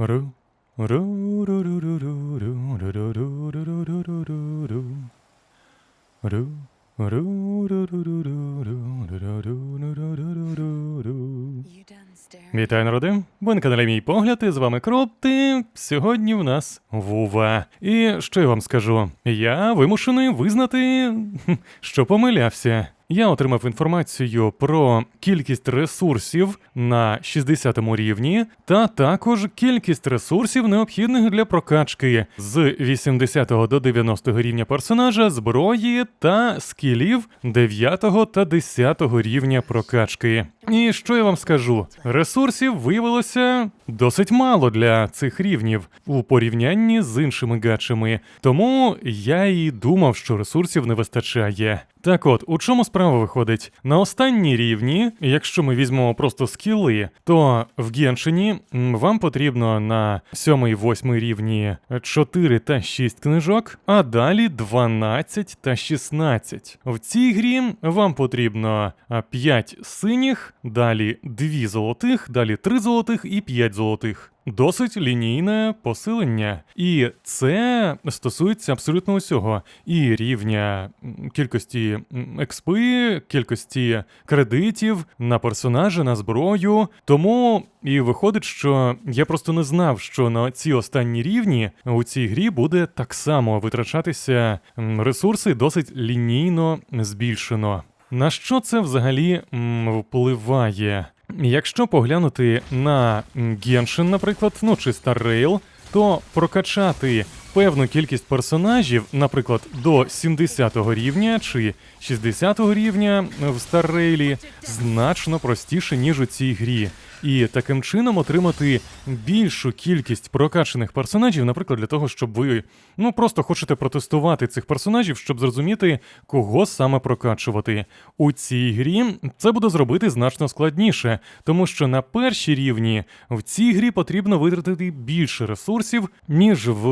Ру. Вітаю народи! Ви на каналі мій погляд, і з вами Кропти. Сьогодні в нас Вува. І що я вам скажу? Я вимушений визнати, що помилявся. Я отримав інформацію про кількість ресурсів на 60 рівні, та також кількість ресурсів, необхідних для прокачки з 80 до 90 рівня персонажа, зброї та скілів 9 та 10 рівня прокачки. І що я вам скажу? Ресурсів виявилося досить мало для цих рівнів у порівнянні з іншими гачами, тому я і думав, що ресурсів не вистачає. Так от, у чому справа виходить? На останній рівні, якщо ми візьмемо просто скіли, то в Геншині вам потрібно на 7-8 рівні 4 та 6 книжок, а далі 12 та 16. В цій грі вам потрібно 5 синіх, далі 2 золотих, далі 3 золотих і 5 золотих. Досить лінійне посилення. І це стосується абсолютно усього. І рівня кількості експи, кількості кредитів на персонажа, на зброю. Тому і виходить, що я просто не знав, що на ці останні рівні у цій грі буде так само витрачатися ресурси досить лінійно збільшено. На що це взагалі впливає? Якщо поглянути на Геншин, наприклад, ну чи Rail, то прокачати певну кількість персонажів, наприклад, до 70 рівня чи 60 рівня в Rail, значно простіше, ніж у цій грі. І таким чином отримати більшу кількість прокачаних персонажів, наприклад, для того, щоб ви ну просто хочете протестувати цих персонажів, щоб зрозуміти, кого саме прокачувати. У цій грі це буде зробити значно складніше, тому що на першій рівні в цій грі потрібно витратити більше ресурсів, ніж в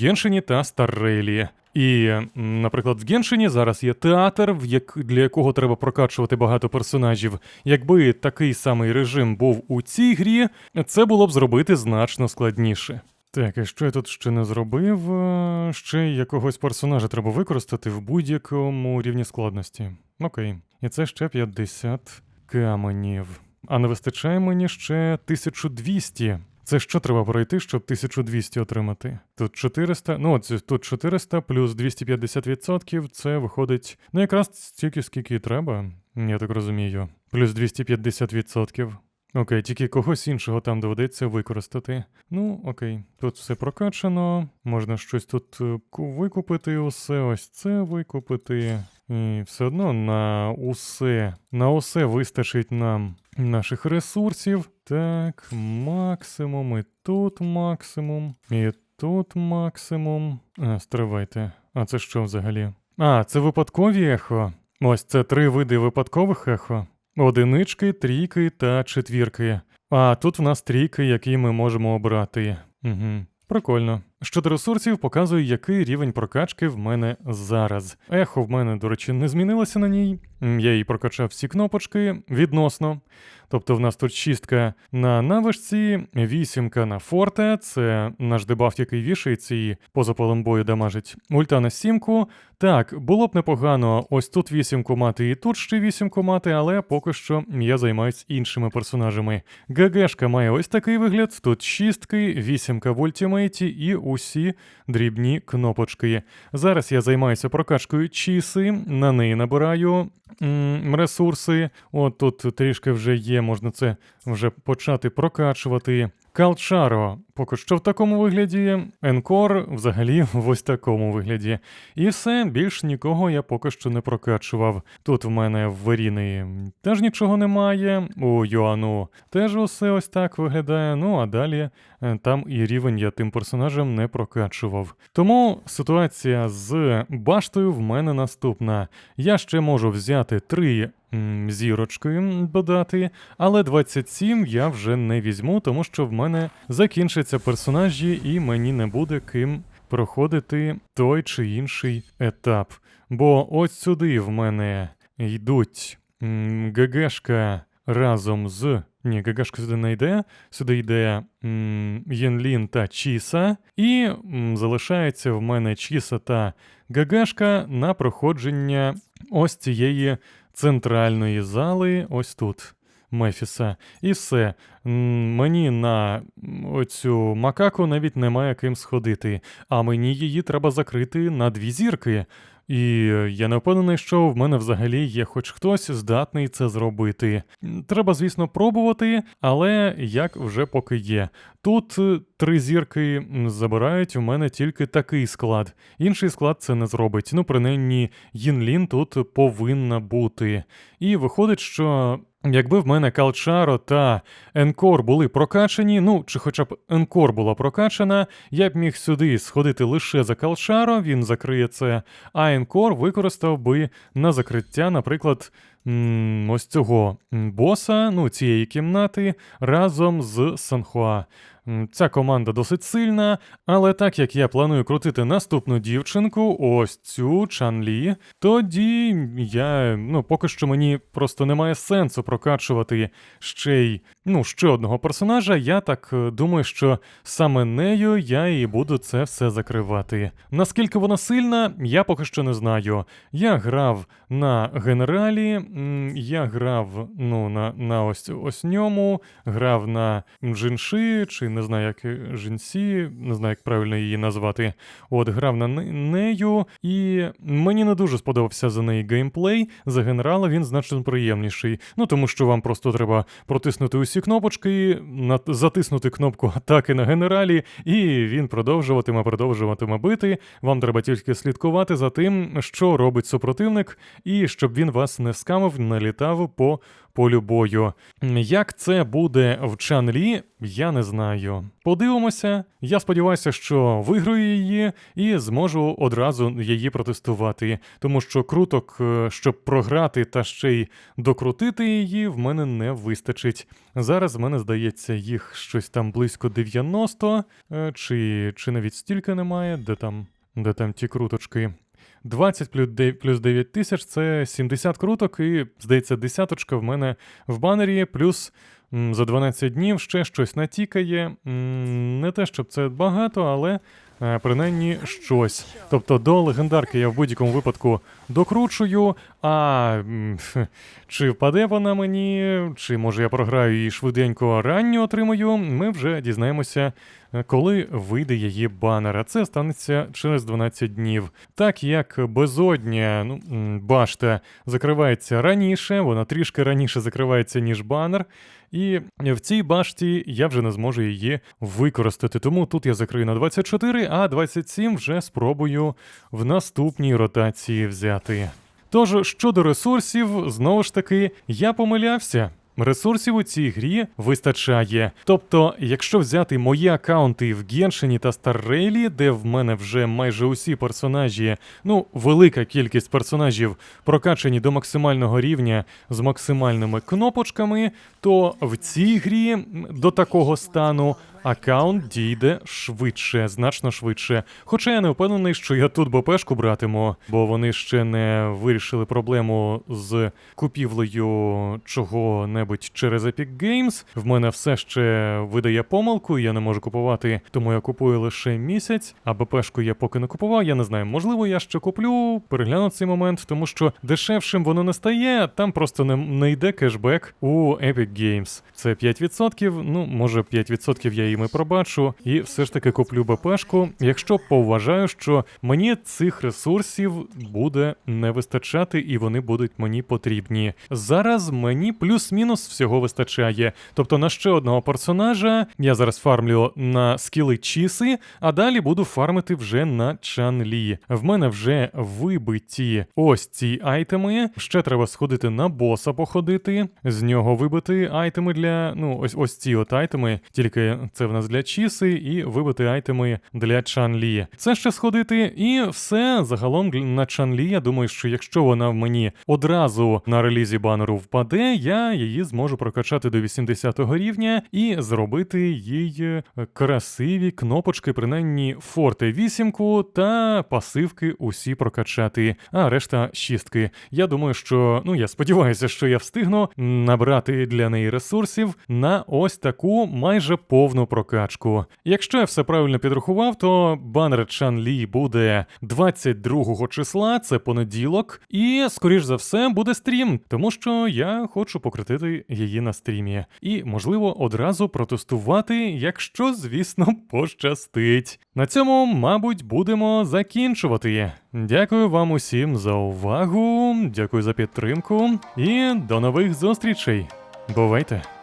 Геншині та Старрейлі. І, наприклад, в Геншині зараз є театр, для якого треба прокачувати багато персонажів. Якби такий самий режим був у цій грі, це було б зробити значно складніше. Так, і що я тут ще не зробив? Е, Ще якогось персонажа треба використати в будь-якому рівні складності. Окей. І це ще 50 каменів. А не вистачає мені ще 1200. Це що треба пройти, щоб 1200 отримати? Тут 400, ну от тут 400 плюс 250%, це виходить, ну якраз стільки, скільки треба, я так розумію. Плюс 250%. Окей, тільки когось іншого там доведеться використати. Ну, окей, тут все прокачано. Можна щось тут е, викупити, усе ось це викупити. І все одно на усе, на усе вистачить нам наших ресурсів. Так, максимум, і тут максимум, і тут максимум. А, стривайте. А це що взагалі? А, це випадкові ехо. Ось це три види випадкових ехо. Одинички, трійки та четвірки. А тут в нас трійки, які ми можемо обрати. Угу. Прикольно. Щодо ресурсів, показую, який рівень прокачки в мене зараз. Ехо в мене, до речі, не змінилося на ній. Я їй прокачав всі кнопочки відносно. Тобто в нас тут шістка на навичці, вісімка на форте, це наш дебаф, який вішається і поза полем бою дамажить. Ульта на сімку. Так, було б непогано ось тут вісімку мати і тут ще вісімку мати, але поки що я займаюсь іншими персонажами. ГГшка має ось такий вигляд, тут шістки, вісімка в ультимейті і усі дрібні кнопочки. Зараз я займаюся прокачкою чіси, на неї набираю м, ресурси. От тут трішки вже є, можна це вже почати прокачувати. Калчаро поки що в такому вигляді, Енкор взагалі в ось такому вигляді. І все, більш нікого я поки що не прокачував. Тут в мене в Веріни теж нічого немає, у Йоану теж усе ось так виглядає. Ну а далі е, там і рівень я тим персонажем не прокачував. Тому ситуація з баштою в мене наступна. Я ще можу взяти три м, зірочки додати, але 27 я вже не візьму, тому що в мене закінчаться персонажі, і мені не буде ким проходити той чи інший етап. Бо ось сюди в мене йдуть ГГшка разом з Ні, Гагашка сюди не йде. Сюди йде Єнлін та Чіса. І м, залишається в мене Чіса та Гагашка на проходження ось цієї центральної зали, ось тут. Мефіса. І все. Мені на оцю макаку навіть немає ким сходити, а мені її треба закрити на дві зірки. І е, я не впевнений, що в мене взагалі є хоч хтось здатний це зробити. Треба, звісно, пробувати, але як вже поки є. Тут е, три зірки забирають у мене тільки такий склад. Інший склад це не зробить. Ну, принаймні, Їнлін тут повинна бути. І виходить, що. Якби в мене Калчаро та Енкор були прокачені, ну чи хоча б Енкор була прокачана, я б міг сюди сходити лише за Калчаро, він закриє це, а Енкор використав би на закриття, наприклад, ось цього боса, ну цієї кімнати, разом з Санхуа. Ця команда досить сильна, але так як я планую крутити наступну дівчинку, ось цю Чанлі, тоді я, ну, поки що мені просто немає сенсу прокачувати ще й, ну, ще одного персонажа. Я так е, думаю, що саме нею я і буду це все закривати. Наскільки вона сильна, я поки що не знаю. Я грав на генералі, я грав ну, на, на ось, ось ньому, грав на Джинши, чи не знаю, як е, Жінсі, не знаю, як правильно її назвати. От, грав на нею, і мені не дуже сподобався за неї геймплей. За генерала він значно приємніший. Ну тому що вам просто треба протиснути усі кнопочки, затиснути кнопку атаки на генералі, і він продовжуватиме, продовжуватиме бити. Вам треба тільки слідкувати за тим, що робить супротивник, і щоб він вас не скамив, не літав по полю бою. Як це буде в Чанлі, я не знаю. Подивимося. Я сподіваюся, що виграю її і зможу одразу її протестувати, тому що круток, е, щоб програти та ще й докрутити її, в мене не вистачить. Зараз в мене здається їх щось там близько 90, е, чи, чи навіть стільки немає, де там, де там ті круточки. 20 плюс 9, плюс 9 тисяч це 70 круток, і, здається, десяточка в мене в банері, плюс за 12 днів ще щось натікає. Не те, щоб це багато, але принаймні щось. Тобто до легендарки я в будь-якому випадку докручую, а чи впаде вона мені, чи може я програю її швиденько ранньо отримаю, ми вже дізнаємося е, коли вийде її банер, а це станеться через 12 днів. Так як безодня ну, башта закривається раніше, вона трішки раніше закривається, ніж банер. І в цій башті я вже не зможу її використати. Тому тут я закрию на 24, а 27 вже спробую в наступній ротації взяти. Тож щодо ресурсів, знову ж таки, я помилявся. Ресурсів у цій грі вистачає. Тобто, якщо взяти мої аккаунти в Геншині та Старрейлі, де в мене вже майже усі персонажі, ну, велика кількість персонажів прокачані до максимального рівня з максимальними кнопочками, то в цій грі до такого стану аккаунт дійде швидше, значно швидше. Хоча я не впевнений, що я тут БПшку братиму, бо вони ще не вирішили проблему з купівлею чого-небудь через Epic Games. В мене все ще видає помилку, я не можу купувати, тому я купую лише місяць, а БПшку я поки не купував. Я не знаю, можливо, я ще куплю, перегляну цей момент, тому що дешевшим воно не стає, там просто не, не йде кешбек у Epic Games. Це 5%, ну може 5% я їм і пробачу, і все ж таки куплю БПшку, якщо поважаю, що мені цих ресурсів буде не вистачати, і вони будуть мені потрібні. Зараз мені плюс-мінус всього вистачає. Тобто на ще одного персонажа я зараз фармлю на скіли Чіси, а далі буду фармити вже на Чан-Лі. В мене вже вибиті ось ці айтеми. Ще треба сходити на боса походити, з нього вибити айтеми для. Ну, ось ось ці от айтеми, тільки це це в нас для Чіси, і вибити айтеми для Чан-Лі. Це ще сходити, і все загалом на Чан-Лі. Я думаю, що якщо вона в мені одразу на релізі банеру впаде, я її зможу прокачати до 80-го рівня і зробити їй е, красиві кнопочки, принаймні форте вісімку та пасивки усі прокачати, а решта шістки. Я думаю, що ну я сподіваюся, що я встигну набрати для неї ресурсів на ось таку майже повну прокачку. Якщо я все правильно підрахував, то банер Чан Лі буде 22 числа, це понеділок, і скоріш за все буде стрім, тому що я хочу покрутити її на стрімі. І, можливо, одразу протестувати, якщо, звісно, пощастить. На цьому, мабуть, будемо закінчувати. Дякую вам усім за увагу, дякую за підтримку і до нових зустрічей. Бувайте!